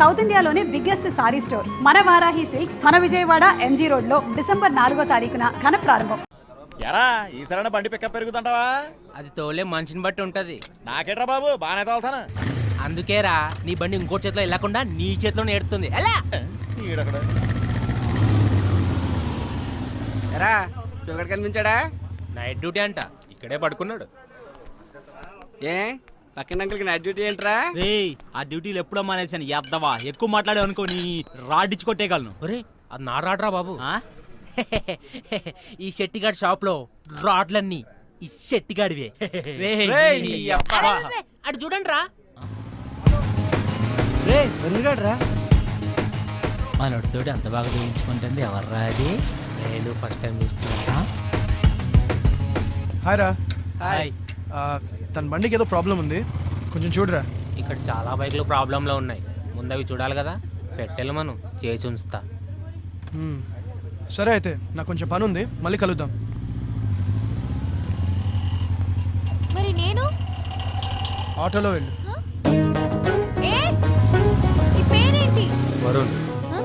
South ఇండియాలోనే biggest sorry store. మన Varahi silks మన విజయవాడ ఎంజీ రోడ్లో డిసెంబర్ నాలుగో తారీఖున ఘన ప్రారంభం. ఎరా ఈసారైనా బండి పికప్ పెరుగుతుంటావా? అది తోలే మనిషిని బట్టి ఉంటది. నాకేట్రా బాబు బాగానే తోలుతాను. అందుకేరా నీ బండి ఇంకో చేతిలో వెళ్ళకుండా నీ చేతిలోనే ఎడుతుంది ఎలా? ఎరా సుగర్ కనిపించాడా? నైట్ డ్యూటీ అంట ఇక్కడే పడుకున్నాడు. ఏ? పక్కన అంకుల్కి నైట్ డ్యూటీ ఏంట్రా? రేయ్ ఆ డ్యూటీలు ఎప్పుడో మానేశాను. ఎద్దవా ఎక్కువ మాట్లాడే అనుకో నీ రాడిచ్చి కొట్టేయగలను. ఒరే అది నా రాడ్రా బాబు. ఆ? ఈ షెట్టిగాడి షాప్లో రాడ్లన్నీ ఈ షెట్టిగాడివే. రేయ్, రేయ్, నీ అబ్బా. అబ్బా. అరే, అరే, అటు చూడండి రా రే మనోడితోటి అంత బాగా చూపించుకుంటుంది ఎవర్రా అది? నేను ఫస్ట్ టైం చూస్తున్నా హాయ్. రా హాయ్. ఆ, తన బండికి ఏదో ప్రాబ్లం ఉంది. కొంచెం చూడరా. ఇక్కడ చాలా బైక్లు ప్రాబ్లంలో ఉన్నాయి. ముందు అవి చూడాలి కదా. పెట్టెలు మనం చేసి ఉంచుతా. సరే అయితే నాకు కొంచెం పని ఉంది. మళ్ళీ కలుద్దాం. మరి నేను? ఆటోలో వెళ్ళు. ఏ? నీ పేరేంటి? వరుణ్. హ?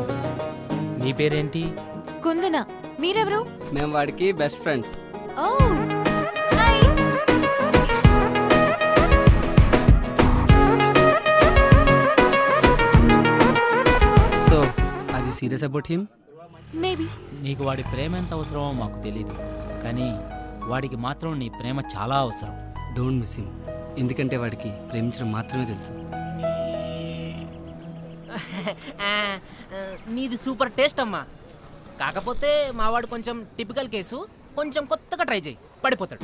నీ పేరేంటి? కుందన మీరెవరు? మేము వాడికి best friends oh serious about him? Maybe. నీకు వాడి ప్రేమ ఎంత అవసరమో మాకు తెలియదు కానీ వాడికి మాత్రం నీ ప్రేమ చాలా అవసరం. Don't miss him. ఎందుకంటే వాడికి ప్రేమించడం మాత్రమే తెలుసు. నీది సూపర్ టేస్ట్ అమ్మా. కాకపోతే మావాడు కొంచెం టిపికల్ కేసు. కొంచెం కొత్తగా ట్రై చేయి. పడిపోతాడు.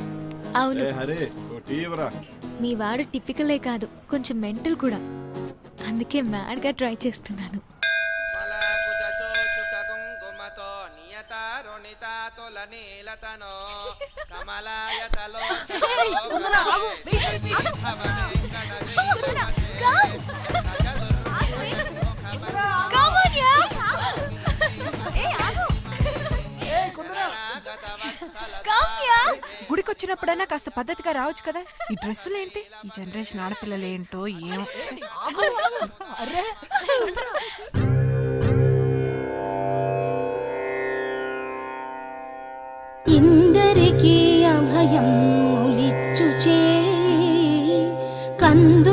అవును. మీ వాడు టిపికలే కాదు కొంచెం మెంటల్ కూడా. అందుకే మ్యాడ్గా ట్రై చేస్తున్నాను. ఏ. గుడికొచ్చినప్పుడైనా కాస్త పద్ధతిగా రావచ్చు కదా? ఈ డ్రెస్సులు ఏంటి? ఈ జనరేషన్ ఆడపిల్లలు ఏంటో ఏమో. ఛీ. കന്നുലിച്ചു ചേ കന്തു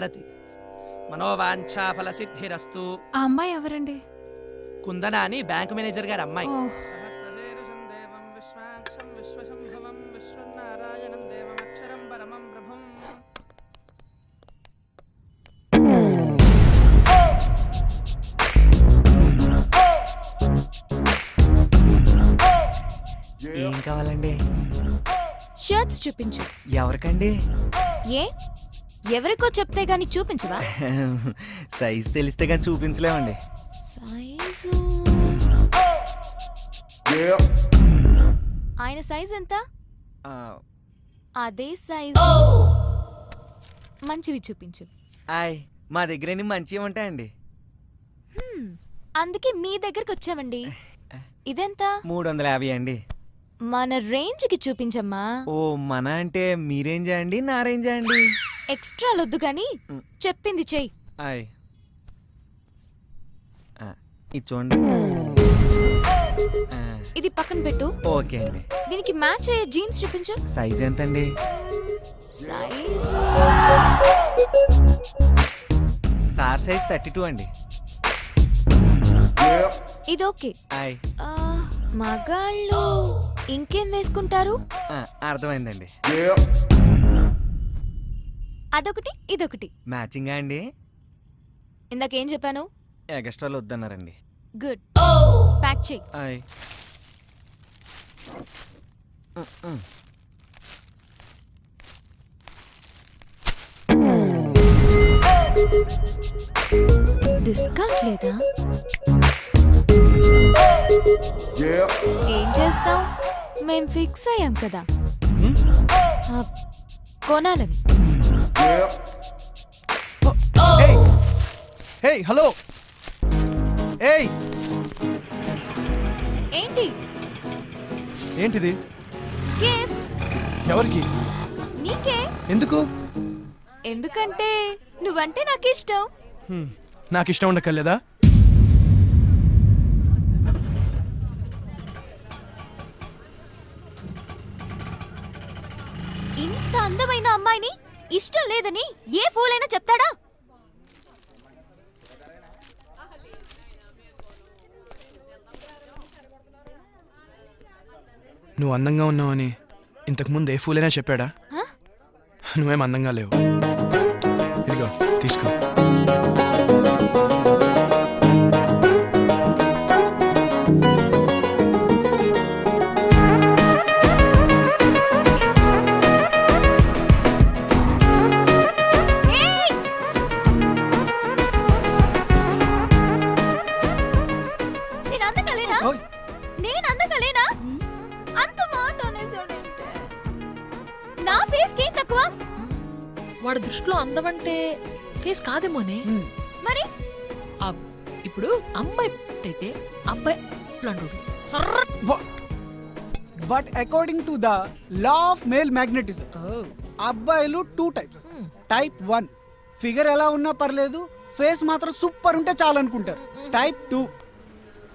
హారతి మనోవాంఛా ఫల సిద్ధిరస్తు ఆ అమ్మాయి ఎవరండి? కుందన అని బ్యాంక్ మేనేజర్ గారి అమ్మాయి. ఓ, ఏం కావాలండి? షర్ట్స్ చూపించు. ఎవరికండి? ఏ? ఎవరికో చెప్తే గాని చూపించవా? సైజ్ తెలిస్తే కానీ చూపించలేమండి. సైజు. ఆయన సైజ్ ఎంత? ఆ, అదే సైజు. మంచివి చూపించు. ఆయ్ మా దగ్గర ఎన్ని మంచివి ఉంటాయండి? హ్మ్, అందుకే మీ దగ్గరకు వచ్చామండి. ఇదెంత? మూడు వందల యాభై అండి. మన రేంజ్కి చూపించమ్మా. ఓ మన అంటే మీ రేంజా అండి నా రేంజా అండి? ఎక్స్ట్రా లొద్దు గాని చెప్పింది చెయ్యి. ఇది చూడండి. ఇది పక్కన పెట్టు. ఓకే అండి. దీనికి మ్యాచ్ అయ్యే జీన్స్ చూపించు. సైజ్ ఎంతండి? Size? Sir size thirty two అండి. ఇది ఓకే. ఆయ్. ఆ, మగాళ్ళు ఇంకేం వేసుకుంటారు? ఆ, అర్థమైందండి. అదొకటి ఇదొకటి. మ్యాచింగా అండి? ఇందాకేం చెప్పాను? ఎగస్ట్రాలు వద్దన్నారండి. గుడ్. ప్యాక్ చెయ్యి. ఆయ్. డిస్కౌంట్ లేదా? ఏం చేస్తాం మేం ఫిక్స్ అయ్యాం కదా. ఆ, కొనాలని. హే హలో ఏయ్ ఏంటి? ఏంటిది? గిఫ్ట్ ఎవరికి? నీకే. ఎందుకు? ఎందుకంటే నువ్వంటే నాకు ఇష్టం నాకు ఇష్టం ఉండక్కర్లేదా? ఇంత అందమైన అమ్మాయిని ఇష్టం లేదని ఏ ఫూల్ అయినా చెప్తాడా? నువ్వు అందంగా ఉన్నావని ఇంతకుముందు ఏ ఫూలైనా చెప్పాడా? నువ్వేం అందంగా లేవు. ఇదిగో తీసుకో. ఫేస్ కాదేమోనే మరి? ఇప్పుడు అమ్మాయి అయితే అబ్బాయి ఇట్లాంటి సర్ర. But according to the law of male magnetism అబ్బాయిలు two types type one figure ఎలా ఉన్నా పర్లేదు ఫేస్ మాత్రం సూపర్ ఉంటే చాలు అనుకుంటారు టైప్ టూ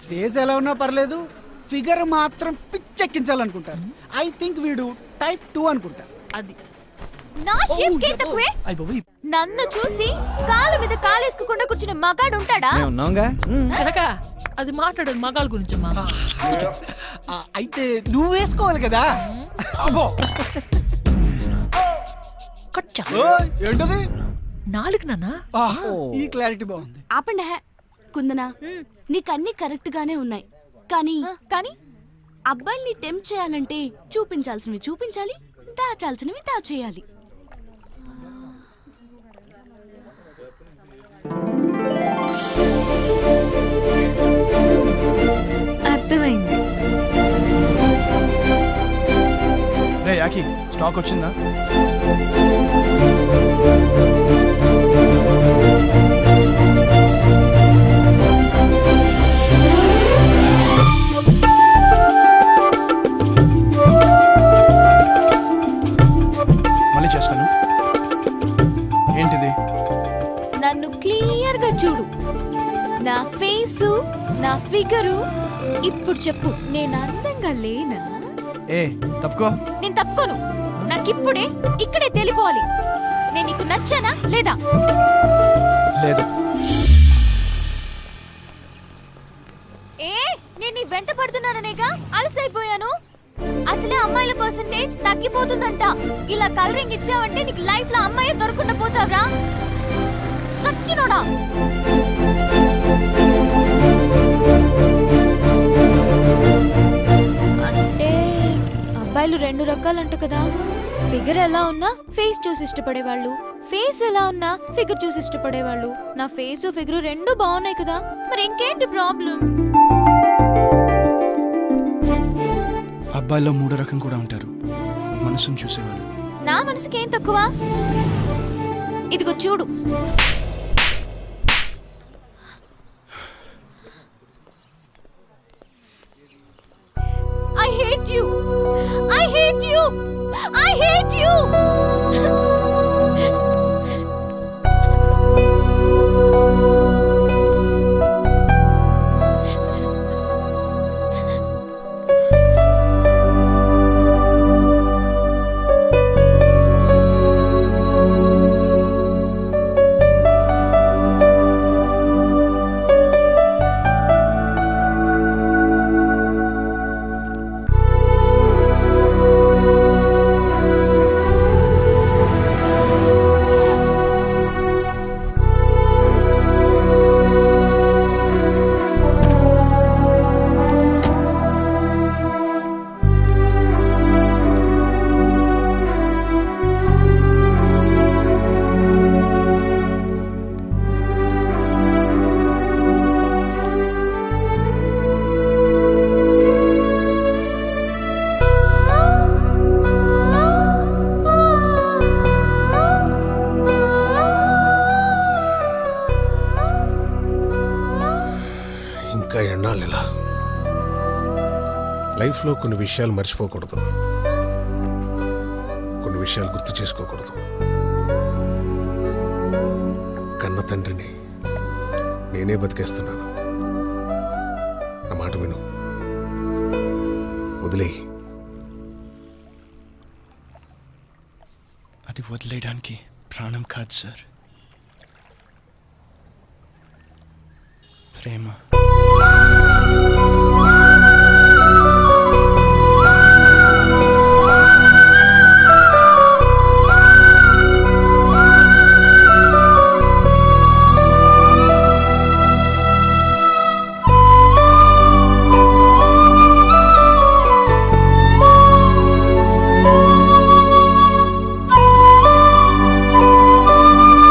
ఫేస్ ఎలా ఉన్నా పర్లేదు ఫిగర్ మాత్రం పిచ్చెక్కించాలనుకుంటారు. ఐ థింక్ వీడు టైప్ టూ అనుకుంటా అది. నా షేప్కి తక్కువే అయ్య బాబోయ్, నన్ను చూసి కాలు మీద కాలేసుకోకుండా కూర్చునే మగాడు ఉంటాడా? ఉన్నాంగా? కనుక అది మాట్లాడదు మగాళ్ళ గురించమ్మా ఆ, అయితే నువ్వు వేసుకోవాలి కదా? అబ్బో. కట్. ఓయ్, ఏంటది? నాలుగు నాన్న? ఆ, ఈ క్లారిటీ బాగుంది. ఆపండి హే. కుందనా నీకన్నీ కరెక్ట్ గానే ఉన్నాయి. కానీ ఆ, కానీ? అబ్బాయిల్ని టెంప్ట్ చేయాలంటే చూపించాల్సినవి చూపించాలి దాచాల్సినవి దాచేయాలి. అర్థమైంది. రే యాకి స్టాక్ వచ్చిందా? మళ్ళీ చేస్తాను. ఏంటిది? నన్ను క్లియర్గా చూడు. నా ఫేసు నా ఫిగరు. ఇప్పుడు చెప్పు నేను అందంగా లేనా? ఏ తప్పుకో. నేను తప్పుకోను. నాకిప్పుడే ఇక్కడే తెలిపోవాలి. నేను నీకు నచ్చానా లేదా? లేదు. ఏ నేను నీ వెంట పడుతున్నాననేగా అలసైపోయాను. అసలే అమ్మాయిల పర్సంటేజ్ తగ్గిపోతుందంట. ఇలా కలరింగ్ ఇచ్చావంటే నీకు లైఫ్లో అమ్మాయి దొరకకుండా పోతావురా. సచ్చినోడా. అబ్బాయిలు రెండు రకాలంట కదా. ఫిగర్ ఎలా ఉన్నా ఫేస్ చూసి ఇష్టపడేవాళ్ళు. ఫేస్ ఎలా ఉన్నా ఫిగర్ చూసి ఇష్టపడేవాళ్ళు. నా ఫేస్ ఫిగర్ రెండు బాగున్నాయి కదా. మరి ఇంకేంటి ప్రాబ్లం? అబ్బాయిల్లో మూడో రకం కూడా ఉంటారు. మనసును చూసేవాళ్ళు. నా మనసుకి ఏం తక్కువ? ఇదిగో చూడు. I hate you I hate లైఫ్లో కొన్ని విషయాలు మర్చిపోకూడదు. కొన్ని విషయాలు గుర్తు చేసుకోకూడదు. కన్న తండ్రిని నేనే బతికేస్తున్నాను. నా మాట విను. వదిలేయి. అది వదిలేయడానికి ప్రాణం కాదు సార్. ప్రేమ.